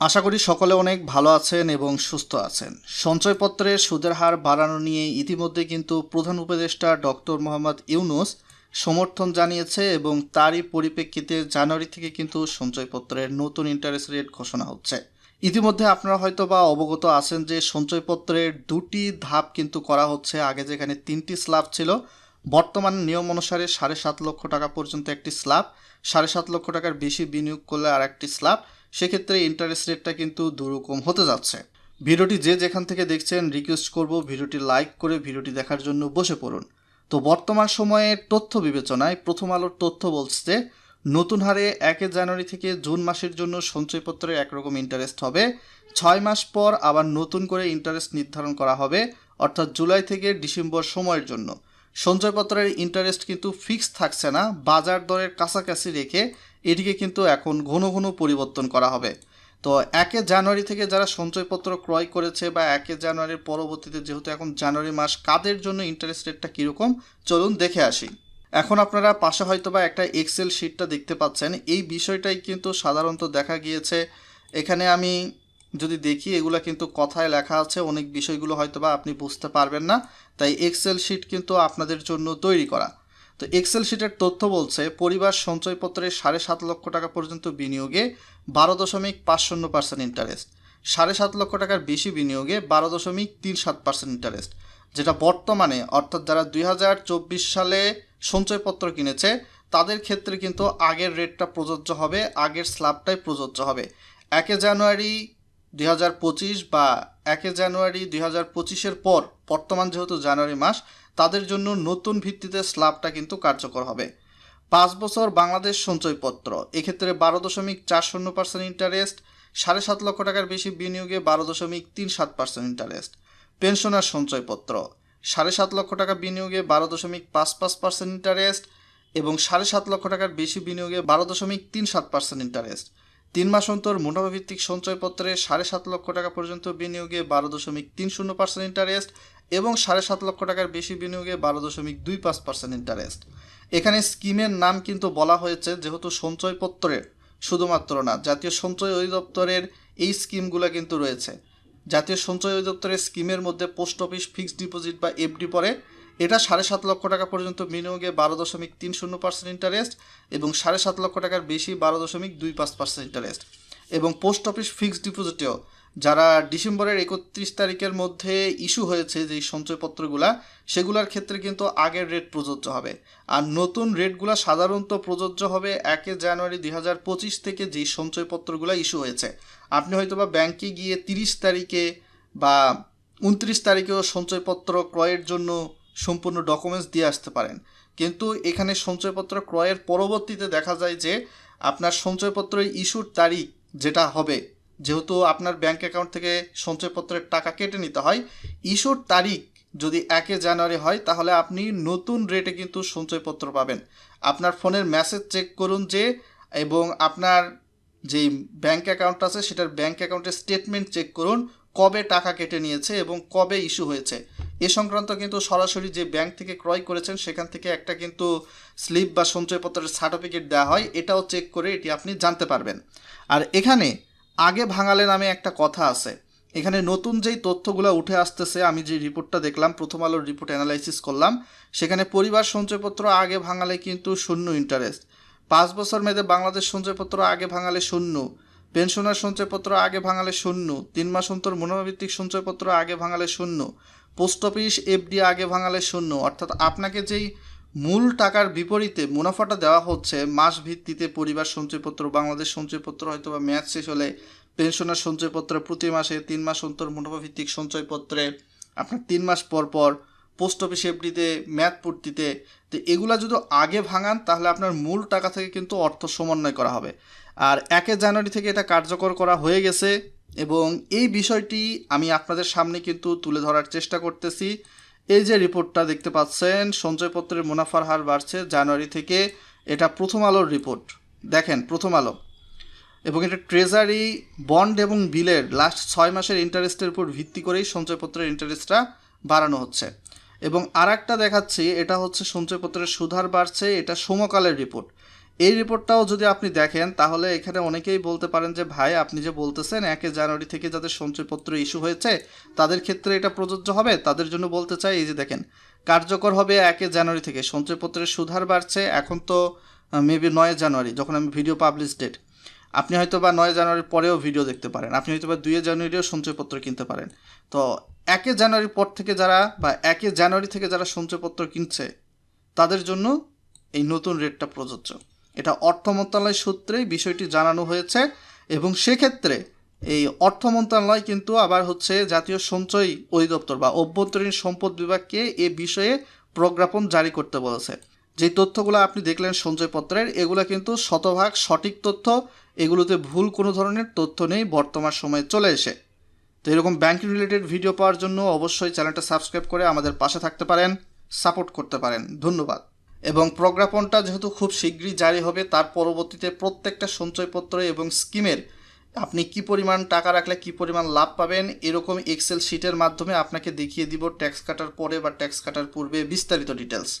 আশা করি সকলে অনেক ভালো আছেন এবং সুস্থ আছেন। সঞ্চয়পত্রের সুদের হার বাড়ানো নিয়ে ইতিমধ্যে কিন্তু প্রধান উপদেষ্টা ডক্টর মোহাম্মদ ইউনুস সমর্থন জানিয়েছে এবং তারই পরিপ্রেক্ষিতে জানুয়ারি থেকে কিন্তু সঞ্চয়পত্রের নতুন ইন্টারেস্ট রেট ঘোষণা হচ্ছে। ইতিমধ্যে আপনারা হয়তো বা অবগত আছেন যে সঞ্চয়পত্রের দুটি ধাপ কিন্তু করা হচ্ছে। আগে যেখানে তিনটি স্ল্যাব ছিল, বর্তমান নিয়ম অনুসারে সাড়ে সাত লক্ষ টাকা পর্যন্ত একটি স্ল্যাব সাড়ে সাত লক্ষ টাকার বেশি বিনিয়োগ করলে আর একটি স্ল্যাব সেক্ষেত্রে ইন্টারেস্ট রেটটা কিন্তু দুরকম হতে যাচ্ছে। ভিডিওটি যে যেখান থেকে দেখছেন রিকোয়েস্ট করব ভিডিওটি লাইক করে ভিডিওটি দেখার জন্য বসে পড়ুন। তো বর্তমান সময়ে তথ্য বিবেচনায় প্রথম আলোর তথ্য বলছে, নতুন হারে একে জানুয়ারি থেকে জুন মাসের জন্য সঞ্চয়পত্রে একরকম ইন্টারেস্ট হবে। ছয় মাস পর আবার নতুন করে ইন্টারেস্ট নির্ধারণ করা হবে, অর্থাৎ জুলাই থেকে ডিসেম্বর সময়ের জন্য। সঞ্চয়পত্রের ইন্টারেস্ট কিন্তু ফিক্স থাকছে না, বাজার দরের কাছাকাছি রেখে এটিকে কিন্তু এখন ঘন ঘন পরিবর্তন করা হবে। তো একে জানুয়ারি থেকে যারা সঞ্চয়পত্র ক্রয় করেছে বা একে জানুয়ারির পরবর্তীতে যেহেতু এখন জানুয়ারি মাস, কাদের জন্য ইন্টারেস্ট রেটটা কীরকম? চলুন দেখে আসি। এখন আপনারা পাশে হয়তো বা একটা এক্সেল শিটটা দেখতে পাচ্ছেন। এই বিষয়টাই কিন্তু সাধারণত দেখা গিয়েছে। এখানে আমি যদি দেখি, এগুলো কিন্তু কথায় লেখা আছে। অনেক বিষয়গুলো হয়তো বা আপনি বুঝতে পারবেন না। তাই এক্সেল শিট কিন্তু আপনাদের জন্য তৈরি করা। তো এক্সেল শিটের তথ্য বলছে, পরিবার সঞ্চয়পত্রে সাড়ে সাত লক্ষ টাকা পর্যন্ত বিনিয়োগে বারো দশমিক পাঁচ শূন্য পার্সেন্ট ইন্টারেস্ট সাড়ে সাত লক্ষ টাকার বেশি বিনিয়োগে বারো দশমিক তিন সাত পার্সেন্ট ইন্টারেস্ট যেটা বর্তমানে, অর্থাৎ যারা দুই হাজার চব্বিশ সালে সঞ্চয়পত্র কিনেছে, তাদের ক্ষেত্রে কিন্তু আগের রেটটা প্রযোজ্য হবে, আগের স্ল্যাবটাই প্রযোজ্য হবে। একে জানুয়ারি দুই হাজার পঁচিশ বা একে জানুয়ারি দুই হাজার পঁচিশের পর বর্তমান যেহেতু জানুয়ারি মাস, তাদের জন্য নতুন ভিত্তিতে স্ল্যাবটা কিন্তু কার্যকর হবে। পাঁচ বছর বাংলাদেশ সঞ্চয়পত্র। এক্ষেত্রে বারো দশমিক চার শূন্য পার্সেন্ট ইন্টারেস্ট, সাড়ে সাত লক্ষ টাকার বেশি বিনিয়োগে বারো দশমিক তিন সাত পার্সেন্ট ইন্টারেস্ট। পেনশনার সঞ্চয়পত্র। সাড়ে সাত লক্ষ টাকা বিনিয়োগে বারো দশমিক পাঁচ পাঁচ পার্সেন্ট ইন্টারেস্ট এবং সাড়ে সাত লক্ষ টাকার বেশি বিনিয়োগে বারো দশমিক তিন সাত পার্সেন্ট ইন্টারেস্ট। তিন মাস অন্তর মুনাফাভিত্তিক সঞ্চয়পত্রে সাড়ে সাত লক্ষ টাকা পর্যন্ত বিনিয়োগে বারো দশমিক তিন শূন্য পার্সেন্ট ইন্টারেস্ট এবং সাড়ে সাত লক্ষ টাকার বেশি বিনিয়োগে বারো দশমিক দুই পাঁচ পার্সেন্ট ইন্টারেস্ট এখানে স্কিমের নাম কিন্তু বলা হয়েছে যেহেতু সঞ্চয়পত্রের শুধুমাত্র না, জাতীয় সঞ্চয় অধিদপ্তরের এই স্কিমগুলো কিন্তু রয়েছে। জাতীয় সঞ্চয় অধিদপ্তরের স্কিমের মধ্যে পোস্ট অফিস, ফিক্সড ডিপোজিট বা এফডি পড়ে। এটা সাড়ে সাত লক্ষ টাকা পর্যন্ত বিনিয়োগে বারো দশমিক তিন শূন্য পার্সেন্ট ইন্টারেস্ট এবং সাড়ে সাত লক্ষ টাকার বেশি বারো দশমিক দুই পাঁচ পার্সেন্ট ইন্টারেস্ট এবং পোস্ট অফিস ফিক্সড ডিপোজিটেও যারা ডিসেম্বরের একত্রিশ তারিখের মধ্যে ইস্যু হয়েছে যেই সঞ্চয়পত্রগুলা, সেগুলোর ক্ষেত্রে কিন্তু আগের রেট প্রযোজ্য হবে। আর নতুন রেটগুলো সাধারণত প্রযোজ্য হবে একে জানুয়ারি দুই হাজার পঁচিশ থেকে যেই সঞ্চয়পত্রগুলো ইস্যু হয়েছে। আপনি হয়তো বা ব্যাংকে গিয়ে তিরিশ তারিখে বা উনত্রিশ তারিখেও সঞ্চয়পত্র ক্রয়ের জন্য সম্পূর্ণ ডকুমেন্টস দিয়ে আসতে পারেন। কিন্তু এখানে সঞ্চয়পত্র ক্রয়ের পরবর্তীতে দেখা যায় যে, আপনার সঞ্চয়পত্রের ইস্যুর তারিখ যেটা হবে, যেহেতু আপনার ব্যাংক অ্যাকাউন্ট থেকে সঞ্চয়পত্রের টাকা কেটে নিতে হয়, ইস্যুর তারিখ যদি একে জানুয়ারি হয়, তাহলে আপনি নতুন রেটে কিন্তু সঞ্চয়পত্র পাবেন। আপনার ফোনের মেসেজ চেক করুন যে, এবং আপনার যেই ব্যাংক অ্যাকাউন্ট আছে, সেটার ব্যাংক অ্যাকাউন্টের স্টেটমেন্ট চেক করুন, কবে টাকা কেটে নিয়েছে এবং কবে ইস্যু হয়েছে। এ সংক্রান্ত কিন্তু সরাসরি যে ব্যাংক থেকে ক্রয় করেছেন, সেখান থেকে একটা কিন্তু স্লিপ বা সঞ্চয়পত্রের সার্টিফিকেট দেওয়া হয়, এটাও চেক করে এটি আপনি জানতে পারবেন। আর এখানে আগে ভাঙালে নামে একটা কথা আছে। এখানে নতুন যেই তথ্যগুলো উঠে আসতেছে, আমি যে রিপোর্টটা দেখলাম, প্রথম আলোর রিপোর্ট অ্যানালাইসিস করলাম, সেখানে পরিবার সঞ্চয়পত্র আগে ভাঙালে কিন্তু শূন্য ইন্টারেস্ট পাঁচ বছর মেয়াদে বাংলাদেশ সঞ্চয়পত্র আগে ভাঙালে শূন্য। পেনশনার সঞ্চয়পত্র আগে ভাঙালে শূন্য, তিন মাস অন্তর মনোভিত্তিক সঞ্চয়পত্র আগে ভাঙালে শূন্য, পোস্ট অফিস এফডি আগে ভাঙালে শূন্য, অর্থাৎ আপনাকে যেই মূল টাকার বিপরীতে মুনাফাটা দেওয়া হচ্ছে, মাস ভিত্তিতে পরিবার সঞ্চয়পত্র, বাংলাদেশ সঞ্চয়পত্র হয়তো বা ম্যাচ শেষ হলে পেনশনার সঞ্চয়পত্র প্রতি মাসে তিন মাস অন্তর মুনাফা ভিত্তিক সঞ্চয়পত্রে আপনার তিন মাস পর পর পোস্ট অফিস এফডিতে ম্যাথ পূর্তিতে, তো এগুলা যদি আগে ভাঙান, তাহলে আপনার মূল টাকা থেকে কিন্তু অর্থ সমন্বয় করা হবে। আর একে জানুয়ারি থেকে এটা কার্যকর করা হয়ে গেছে এবং এই বিষয়টি আমি আপনাদের সামনে কিন্তু তুলে ধরার চেষ্টা করতেছি। এই যে রিপোর্টটা দেখতে পাচ্ছেন, সঞ্চয়পত্রের মুনাফার হার বাড়ছে জানুয়ারি থেকে। এটা প্রথম আলোর রিপোর্ট। দেখেন, প্রথম আলো। এবং এটা ট্রেজারি, বন্ড এবং বিলের লাস্ট ছয় মাসের ইন্টারেস্টের উপর ভিত্তি করেই সঞ্চয়পত্রের ইন্টারেস্টটা বাড়ানো হচ্ছে। এবং আর একটা দেখাচ্ছি, এটা হচ্ছে সঞ্চয়পত্রের সুধার বাড়ছে, এটা সমকালের রিপোর্ট। এই রিপোর্টটাও যদি আপনি দেখেন, তাহলে এখানে অনেকেই বলতে পারেন যে, ভাই, আপনি যে বলতেছেন, একে জানুয়ারি থেকে যাদের সঞ্চয়পত্র ইস্যু হয়েছে, তাদের ক্ষেত্রে এটা প্রযোজ্য হবে, তাদের জন্য বলতে চাই, এই যে দেখেন, কার্যকর হবে একে জানুয়ারি থেকে, সঞ্চয়পত্রের সুধার বাড়ছে, এখন তো মেবি নয় জানুয়ারি, যখন আমি ভিডিও পাবলিশ ডেট আপনি হয়তো বা নয় জানুয়ারির পরেও ভিডিও দেখতে পারেন, আপনি হয়তো বা দুই জানুয়ারিও সঞ্চয়পত্র কিনতে পারেন, তো একে জানুয়ারির পর থেকে যারা, বা একে জানুয়ারি থেকে যারা সঞ্চয়পত্র কিনছে, তাদের জন্য এই নতুন রেটটা প্রযোজ্য। এটা অর্থ মন্ত্রণালয় সূত্রেই বিষয়টি জানানো হয়েছে এবং সেক্ষেত্রে এই অর্থ মন্ত্রণালয় কিন্তু আবার হচ্ছে জাতীয় সঞ্চয় অধিদপ্তর বা অভ্যন্তরীণ সম্পদ বিভাগকে এ বিষয়ে প্রজ্ঞাপন জারি করতে বলেছে। যে তথ্যগুলো আপনি দেখলেন সঞ্চয়পত্রের, এগুলো কিন্তু শতভাগ সঠিক তথ্য, এগুলোতে ভুল কোনো ধরনের তথ্য নেই, বর্তমান সময়ে চলে এসে। তো এরকম ব্যাংকিং রিলেটেড ভিডিও পাওয়ার জন্য অবশ্যই চ্যানেলটা সাবস্ক্রাইব করে আমাদের পাশে থাকতে পারেন সাপোর্ট করতে পারেন। ধন্যবাদ। এবং প্রজ্ঞাপনটা যেহেতু খুব শীঘ্রই জারি হবে, তার পরবর্তীতে প্রত্যেকটা সঞ্চয়পত্র এবং স্কিমের আপনি কি পরিমাণ টাকা রাখলে কি পরিমাণ লাভ পাবেন, এরকম এক্সেল শিটের মাধ্যমে আপনাকে দেখিয়ে দিব ট্যাক্স কাটার পরে বা ট্যাক্স কাটার পূর্বে বিস্তারিত ডিটেলস